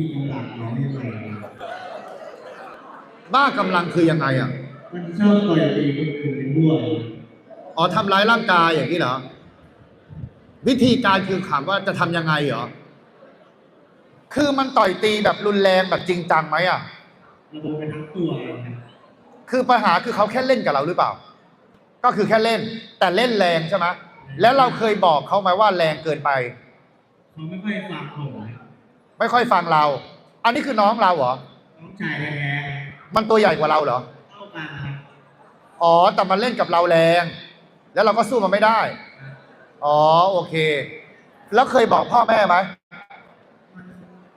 มีหลักน้อยยังไงบ้ากำลังคือยังไงอะ มันชอบต่อยตีคนอื่นเป็นด้วยอ๋อทำร้ายร่างกายอย่างนี้เหรอ วิธีการคือถามว่าจะทำยังไงเหรอ คือมันต่อยตีแบบรุนแรงแบบจริงจังไหมอะระบบไปทั้งตัวเลยครับคือปัญหาคือเขาแค่เล่นกับเราหรือเปล่า ก็คือแค่เล่น แต่เล่นแรงใช่ไหมแล้วเราเคยบอกเขาไหมว่าแรงเกินไป เขาไม่ค่อยฟังผมนะ ไม่ค่อยฟังเรา อันนี้คือน้องเราเหรอน้องชายแท้มันตัวใหญ่กว่าเราเหรอๆเท่ากันครับอ๋อแต่มันเล่นกับเราแรง แล้วเราก็สู้มันไม่ได้ อ๋อโอเค แล้วเคยบอกพ่อแม่ไหมมัน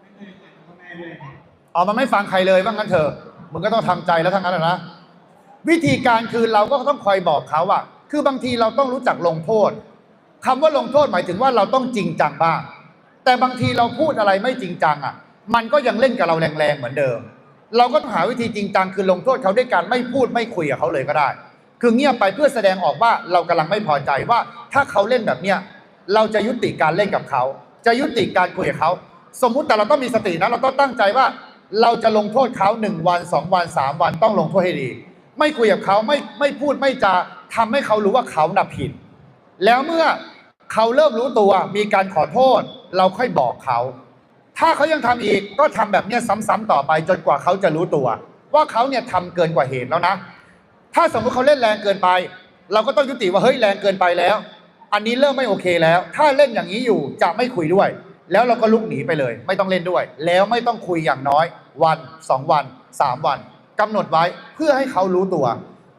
ไม่เคยฟังพ่อแม่ด้วยครับอ๋อมันไม่ฟังใครเลยว่างั้นเถอะมึงก็ต้องทำใจแล้วทั้งนั้นอะนะวิธีการคือเราก็ต้องคอยบอกเขาอะคือบางทีเราต้องรู้จักลงโทษคำว่าลงโทษหมายถึงว่าเราต้องจริงจังบ้าง แต่บางทีเราพูดอะไรไม่จริงจังอะ มันก็ยังเล่นกับเราแรงๆเหมือนเดิม เราก็ต้องหาวิธีจริงจังคือลงโทษเขาด้วยการไม่พูดไม่คุยกับเขาเลยก็ได้ คือเงียบไปเพื่อแสดงออกว่าเรากำลังไม่พอใจว่าถ้าเขาเล่นแบบเนี้ยเราจะยุติการเล่นกับเขา จะยุติการคุยกับเขา สมมุติแต่เราต้องมีสตินะเราต้องตั้งใจว่าเราจะลงโทษเขาหนึ่งวันสองวันสามวันต้องลงโทษให้ดี ไม่คุยกับเขาไม่ไม่พูดไม่จาทำให้เขารู้ว่าเขาน่ะผิด แล้วเมื่อ เขาเริ่มรู้ตัวมีการขอโทษ เราค่อยบอกเขา ถ้าเขายังทำอีกก็ทำแบบนี้ซ้ำๆต่อไปจนกว่าเขาจะรู้ตัว ว่าเขาเนี่ยทำเกินกว่าเหตุแล้วนะ ถ้าสมมติเขาเล่นแรงเกินไป เราก็ต้องยุติว่าเฮ้ยแรงเกินไปแล้ว อันนี้เริ่มไม่โอเคแล้ว ถ้าเล่นอย่างนี้อยู่จะไม่คุยด้วย แล้วเราก็ลุกหนีไปเลย ไม่ต้องเล่นด้วย แล้วไม่ต้องคุยอย่างน้อย วันสองวันสามวันกำหนดไว้เพื่อให้เขารู้ตัว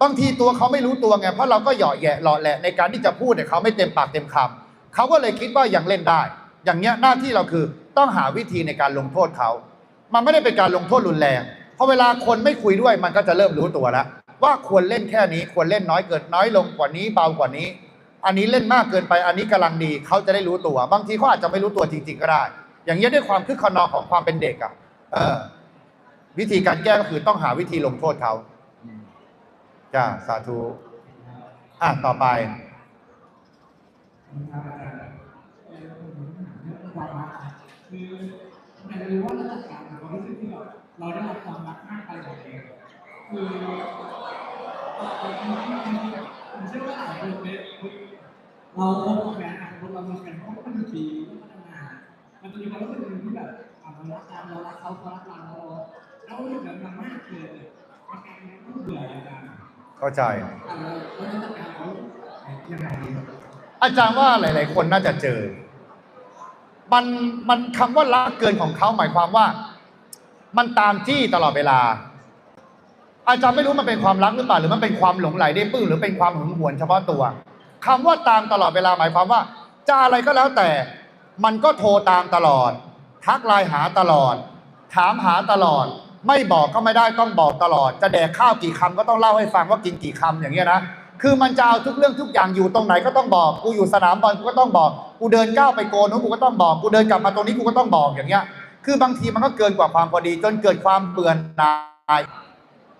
บางทีตัวเขาไม่รู้ตัวไงเพราะเราก็เหยาะแยะหล่อแหละในการที่จะพูดเนี่ยเขาไม่เต็มปากเต็มคำ เขาก็เลยคิดว่ายังเล่นได้ อย่างเงี้ยหน้าที่เราคือต้องหาวิธีในการลงโทษเขา มันไม่ได้เป็นการลงโทษรุนแรงเพราะเวลาคนไม่คุยด้วยมันก็จะเริ่มรู้ตัวแล้วว่าควรเล่นแค่นี้ควรเล่นน้อยเกินน้อยลงกว่านี้เบากว่านี้ อันนี้เล่นมากเกินไปอันนี้กำลังดีเขาจะได้รู้ตัว บางทีเขาอาจจะไม่รู้ตัวจริง ๆ ก็ได้ อย่างเงี้ยด้วยความคึกขนองของความเป็นเด็กอะวิธีการแก้ก็คือต้องหาวิธีลงโทษเขาจ้าสาธุอะต่อไป ความรัก คืออยากจะรู้ว่าเราจัดการกับความรู้สึกที่แบบเราได้รับความรักมากไปกว่าเองคือผมเชื่อว่าหลายคนเนี่ยเราคบกับแฟนอาจจะเรามีแฟนคบกันเป็นปีพัฒนามันจะมีความรู้สึกหนึ่งที่แบบเรารักกันเรารักเขาเขารักเราเราเรารู้สึกแบบนั้นมากเลยมันกายเป็นผู้เบื่อกันเข้าใจอาจารย์ว่าหลาย ๆ คนน่าจะเจอ มันมันคำว่ารักเกินของเขาหมายความว่า มันตามจี้ตลอดเวลา อาจารย์ไม่รู้มันเป็นความรักหรือเปล่าหรือมันเป็นความหลงไหลได้ปื้มหรือเป็นความหึงหวงเฉพาะตัวคำว่าตามตลอดเวลาหมายความว่าจะอะไรก็แล้วแต่ มันก็โทรตามตลอด ทักไลน์หาตลอด ถามหาตลอด ไม่บอกก็ไม่ได้ต้องบอกตลอด จะแดกข้าวกี่คำก็ต้องเล่าให้ฟังว่ากินกี่คำอย่างเงี้ยนะ คือมันจะเอาทุกเรื่องทุกอย่างอยู่ตรงไหนก็ต้องบอก กูอยู่สนามบอลกูก็ต้องบอก กูเดินก้าวไปโกนนู้นกูก็ต้องบอก กูเดินกลับมาตรงนี้กูก็ต้องบอกอย่างเงี้ย คือบางทีมันก็เกินกว่าความพอดี จนเกิดความเบื่อหน่าย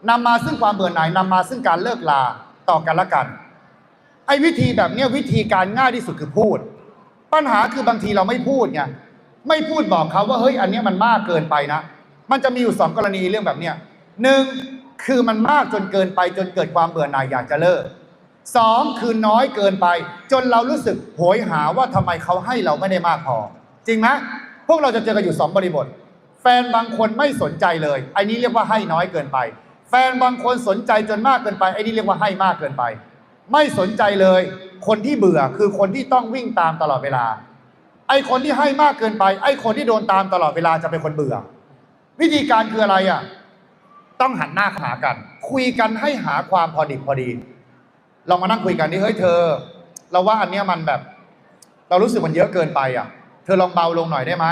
นำมาซึ่งความเบื่อหน่ายนำมาซึ่งการเลิกลาต่อกันละกัน ไอ้วิธีแบบเนี้ยวิธีการง่ายที่สุดคือพูด ปัญหาคือบางทีเราไม่พูดไง ไม่พูดบอกเขาว่าเฮ้ยอันเนี้ยมันมากเกินไปนะ มันจะมีอยู่สองกรณีเรื่องแบบเนี้ยหนึ่งคือมันมากจนเกินไปจนเกิดความเบื่อหน่ายอยากจะเลิก สองคือน้อยเกินไป จนเรารู้สึกโหยหาว่าทำไมเขาให้เราไม่ได้มากพอ จริงไหมพวกเราจะเจอกันอยู่สองบริบท แฟนบางคนไม่สนใจเลยไอ้นี้เรียกว่าให้น้อยเกินไป แฟนบางคนสนใจจนมากเกินไปไอ้นี้เรียกว่าให้มากเกินไป ไม่สนใจเลย คนที่เบื่อคือคนที่ต้องวิ่งตามตลอดเวลา ไอ้คนที่ให้มากเกินไป ไอ้คนที่โดนตามตลอดเวลาจะเป็นคนเบื่อ วิธีการคืออะไรอะต้องหันหน้าหากัน คุยกันให้หาความพอดิบพอดี ลองมานั่งคุยกันดิเฮ้ยเธอ เราว่าอันเนี้ยมันแบบ เรารู้สึกมันเยอะเกินไปอะ เธอลองเบาลงหน่อยได้ไหม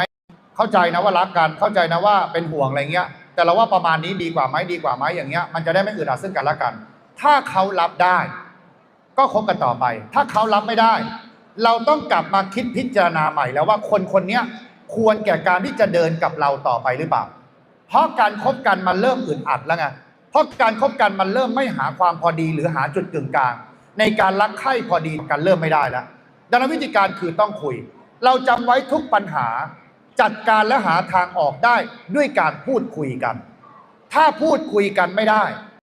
เข้าใจนะว่ารักกันเข้าใจนะว่าเป็นห่วงอะไรเงี้ย แต่เราว่าประมาณนี้ดีกว่าไหมดีกว่าไหมอย่างเงี้ยมันจะได้ไม่อึดอัดซึ่งกันและกัน ถ้าเขารับได้ ก็คบกันต่อไป ถ้าเขารับไม่ได้ เราต้องกลับมาคิดพิจารณาใหม่แล้วว่าคนคนนี้ควรแก่การที่จะเดินกับเราต่อไปหรือเปล่าเพราะการคบกันมันเริ่มอึดอัดแล้วไง เพราะการคบกันมันเริ่มไม่หาความพอดีหรือหาจุดกึ่งกลาง ในการรักใคร่พอดีกันเริ่มไม่ได้แล้วดังนั้นวิธีการคือต้องคุย เราจำไว้ทุกปัญหา จัดการและหาทางออกได้ด้วยการพูดคุยกัน ถ้าพูดคุยกันไม่ได้